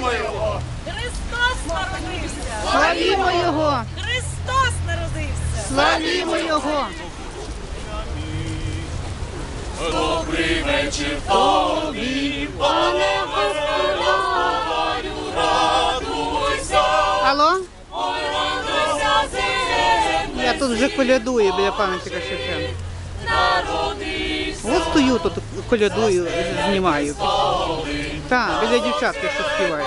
Славімо Його! Христос народився! Славімо Його! Христос народився! Славімо Його! Добрий вечір тобі, пане господарю, радуйся! Алло? Радуйся, землі! Я тут вже колядую біля пам'ятника Шевченка. Народився! От стою тут, колядую, знімаю. Так, біля дівчатки, що співає.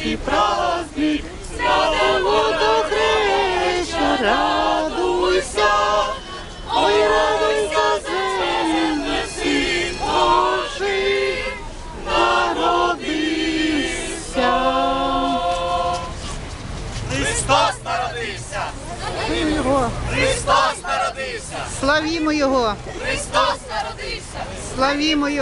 третій праздник святого Хреща, радуйся, ой, радуйся, земле, син Божий, народився. Христос народився! Його. Христос народився! Славімо Його! Христос народився! Славімо Його!